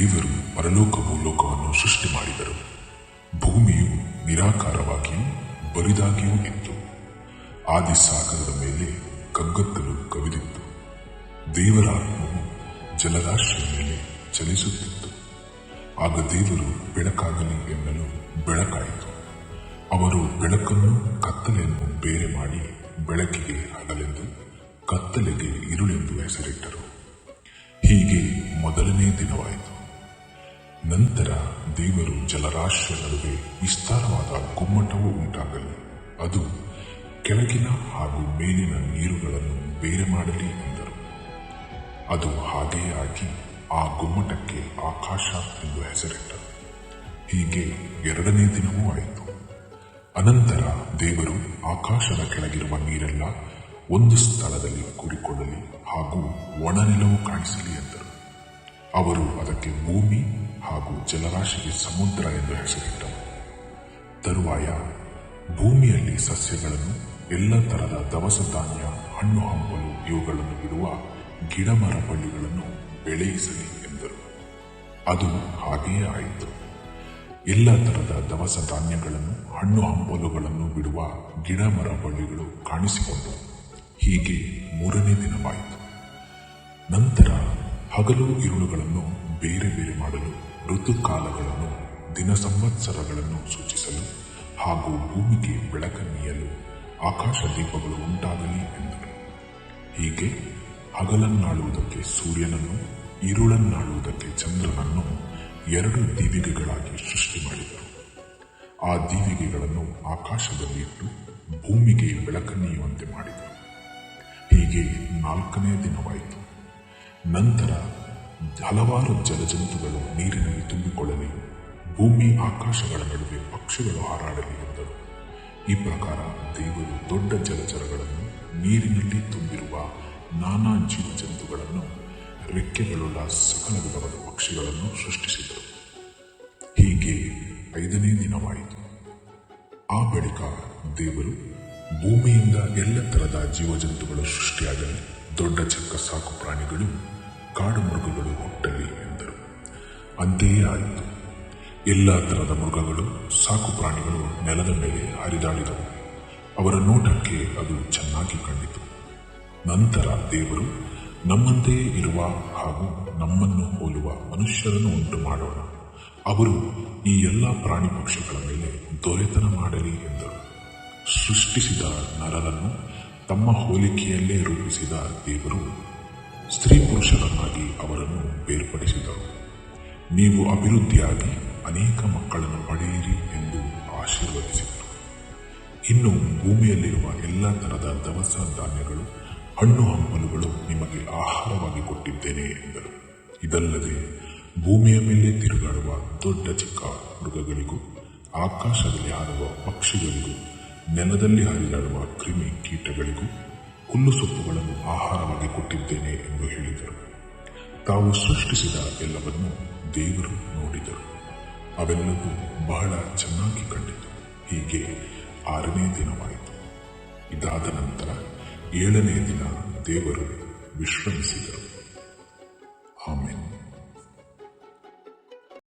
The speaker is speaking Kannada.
ದೇವರು ಪರಲೋಕ ಭೂಲೋಕವನ್ನು ಸೃಷ್ಟಿ ಮಾಡಿದರು. ಭೂಮಿಯು ನಿರಾಕಾರವಾಗಿಯೂ ಬರಿದಾಗಿಯೂ ಇತ್ತು. ಆದಿ ಸಾಗರದ ಮೇಲೆ ಕಗ್ಗತ್ತಲು ಕವಿದಿತ್ತು. ದೇವರ ಆತ್ಮವು ಜಲರಾಶಿಯ ಮೇಲೆ ಚಲಿಸುತ್ತಿತ್ತು. ಆಗ ದೇವರು ಬೆಳಕಾಗಲಿ ಎನ್ನಲು ಬೆಳಕಾಯಿತು. ಅವರು ಬೆಳಕನ್ನು ಕತ್ತಲೆಯನ್ನು ಬೇರೆ ಮಾಡಿ ಬೆಳಕಿಗೆ ಹಗಲೆಂದು ಕತ್ತಲೆಗೆ ಇರುಳೆಂದು ಹೆಸರಿಟ್ಟರು. ಹೀಗೆ ಮೊದಲನೇ ದಿನವಾಯಿತು. ನಂತರ ದೇವರು ಜಲರಾಶಿಯ ನಡುವೆ ವಿಸ್ತಾರವಾದ ಗುಮ್ಮಟವು ಉಂಟಾಗಲಿ. ಅದು ಕೆಳಗಿನ ಹಾಗೂ ಮೇಲಿನ ನೀರುಗಳನ್ನು ಬೇರೆ ಮಾಡಲಿ ಎಂದರು. ಅದು ಹಾಗೆಯೇ ಆಗಿ ಆ ಗುಮ್ಮಟಕ್ಕೆ ಆಕಾಶ ಎಂದು ಹೆಸರಿಟ್ಟರು. ಹೀಗೆ ಎರಡನೇ ದಿನವೂ ಆಯಿತು. ಅನಂತರ ದೇವರು ಆಕಾಶದ ಕೆಳಗಿರುವ ನೀರೆಲ್ಲ ಒಂದು ಸ್ಥಳದಲ್ಲಿ ಕೂಡಿಕೊಳ್ಳಲಿ ಹಾಗೂ ಒಣನೆಲವು ಕಾಣಿಸಲಿ ಎಂದರು. ಅವರು ಅದಕ್ಕೆ ಭೂಮಿ ಹಾಗೂ ಜಲರಾಶಿಗೆ ಸಮುದ್ರ ಎಂದು ಹೆಸರಿಟ್ಟವು. ತರುವಾಯ ಭೂಮಿಯಲ್ಲಿ ಸಸ್ಯಗಳನ್ನು, ಎಲ್ಲ ತರಹದ ದವಸ ಧಾನ್ಯ, ಹಣ್ಣು ಹಂಪಲು, ಇವುಗಳನ್ನು ಬಿಡುವ ಗಿಡಮರ ಬಳ್ಳಿಗಳನ್ನು ಬೆಳೆಯಿಸಲಿ ಎಂದರು. ಅದು ಹಾಗೆಯೇ ಆಯಿತು. ಎಲ್ಲ ತರದ ದವಸ ಧಾನ್ಯಗಳನ್ನು, ಹಣ್ಣು ಹಂಪಲುಗಳನ್ನು ಬಿಡುವ ಗಿಡಮರ ಬಳ್ಳಿಗಳು ಕಾಣಿಸಿಕೊಂಡವು. ಹೀಗೆ ಮೂರನೇ ದಿನವಾಯಿತು. ನಂತರ ಹಗಲು, ಇರುಳುಗಳನ್ನು ಬೇರೆ ಬೇರೆ ಮಾಡಲು ಋತುಕಾಲಗಳನ್ನು ದಿನ ಸಂವತ್ಸರಗಳನ್ನು ಸೂಚಿಸಲು ಹಾಗೂ ಭೂಮಿಗೆ ಬೆಳಕನ್ನೀಯಲು ಆಕಾಶ ದೀಪಗಳು ಉಂಟಾಗಲಿ ಎಂದರು. ಹೀಗೆ ಹಗಲನ್ನಾಳುವುದಕ್ಕೆ ಸೂರ್ಯನನ್ನು ಇರುಳನ್ನಾಳುವುದಕ್ಕೆ ಚಂದ್ರನನ್ನು ಎರಡು ದೀವಿಗೆಗಳಾಗಿ ಸೃಷ್ಟಿ ಮಾಡಿದರು. ಆ ದೀವಿಗೆಗಳನ್ನು ಆಕಾಶದಲ್ಲಿಟ್ಟು ಭೂಮಿಗೆ ಬೆಳಕನ್ನೀಯುವಂತೆ ಮಾಡಿದರು. ಹೀಗೆ ನಾಲ್ಕನೇ ದಿನವಾಯಿತು. ನಂತರ ಹಲವಾರು ಜಲಜಂತುಗಳು ನೀರಿನಲ್ಲಿ ತುಂಬಿಕೊಳ್ಳಲಿ, ಭೂಮಿ ಆಕಾಶಗಳ ನಡುವೆ ಪಕ್ಷಿಗಳು ಹಾರಾಡಲಿ ಎಂದರು. ಈ ಪ್ರಕಾರ ದೇವರು ದೊಡ್ಡ ಜಲಚರಗಳನ್ನು, ನೀರಿನಲ್ಲಿ ತುಂಬಿರುವ ನಾನಾ ಜೀವಜಂತುಗಳನ್ನು, ರೆಕ್ಕೆಗಳುಳ್ಳ ಸಕಲ ವಿಧವಾದ ಪಕ್ಷಿಗಳನ್ನು ಸೃಷ್ಟಿಸಿದರು. ಹೀಗೆ ಐದನೇ ದಿನವಾಯಿತು. ಆ ಬಳಿಕ ದೇವರು ಭೂಮಿಯಿಂದ ಎಲ್ಲ ತರದ ಜೀವಜಂತುಗಳು ಸೃಷ್ಟಿಯಾಗಲಿ, ದೊಡ್ಡ ಚಿಕ್ಕ ಸಾಕು ಪ್ರಾಣಿಗಳು ಕಾಡು ಮೃಗಗಳು ಹುಟ್ಟಲಿ ಎಂದರು. ಅಂತೆಯೇ ಆಯಿತು. ಎಲ್ಲ ಥರದ ಮೃಗಗಳು, ಸಾಕು ಪ್ರಾಣಿಗಳು ನೆಲದ ಮೇಲೆ ಹರಿದಾಡಿದವು. ಅವರ ನೋಟಕ್ಕೆ ಅದು ಚೆನ್ನಾಗಿ ಕಂಡಿತು. ನಂತರ ದೇವರು ನಮ್ಮಂತೆಯೇ ಇರುವ ಹಾಗೂ ನಮ್ಮನ್ನು ಹೋಲುವ ಮನುಷ್ಯರನ್ನು ಉಂಟು ಮಾಡೋಣ ಅವರು ಈ ಎಲ್ಲ ಪ್ರಾಣಿ ಪಕ್ಷಿಗಳ ಮೇಲೆ ದೊರೆತನ ಮಾಡಲಿ ಎಂದರು. ಸೃಷ್ಟಿಸಿದ ನರರನ್ನು ತಮ್ಮ ಹೋಲಿಕೆಯಲ್ಲೇ ರೂಪಿಸಿದ ದೇವರು ಸ್ತ್ರೀ ಪುರುಷರನ್ನಾಗಿ ಅವರನ್ನು ಬೇರ್ಪಡಿಸಿದರು. ನೀವು ಅಭಿವೃದ್ಧಿಯಾಗಿ ಅನೇಕ ಮಕ್ಕಳನ್ನು ಪಡೆಯಿರಿ ಎಂದು ಆಶೀರ್ವದಿಸಿದರು. ಇನ್ನು ಭೂಮಿಯಲ್ಲಿರುವ ಎಲ್ಲ ತರದ ದವಸ ಧಾನ್ಯಗಳು, ಹಣ್ಣು ಹಂಪಲುಗಳು ನಿಮಗೆ ಆಹಾರವಾಗಿ ಕೊಟ್ಟಿದ್ದೇನೆ ಎಂದರು. ಇದಲ್ಲದೆ ಭೂಮಿಯ ಮೇಲೆ ತಿರುಗಾಡುವ ದೊಡ್ಡ ಚಿಕ್ಕ ಮೃಗಗಳಿಗೂ, ಆಕಾಶದಲ್ಲಿ ಹಾರುವ ಪಕ್ಷಿಗಳಿಗೂ, ನೆಲದಲ್ಲಿ ಹರಿದಾಡುವ ಕ್ರಿಮಿ ಕೀಟಗಳಿಗೂ ಹುಲ್ಲು ಸೊಪ್ಪುಗಳನ್ನು ಆಹಾರವಾಗಿ ಕೊಟ್ಟಿದ್ದೇನೆ ಎಂದು ಹೇಳಿದರು. ತಾವು ಸೃಷ್ಟಿಸಿದ ಎಲ್ಲವನ್ನು ದೇವರು ನೋಡಿದರು. ಅವೆಲ್ಲವೂ ಬಹಳ ಚೆನ್ನಾಗಿ ಕಂಡಿತು. ಹೀಗೆ ಆರನೇ ದಿನವಾಯಿತು. ಇದಾದ ನಂತರ ಏಳನೇ ದಿನ ದೇವರು ವಿಶ್ರಮಿಸಿದರು. ಆಮೇಲೆ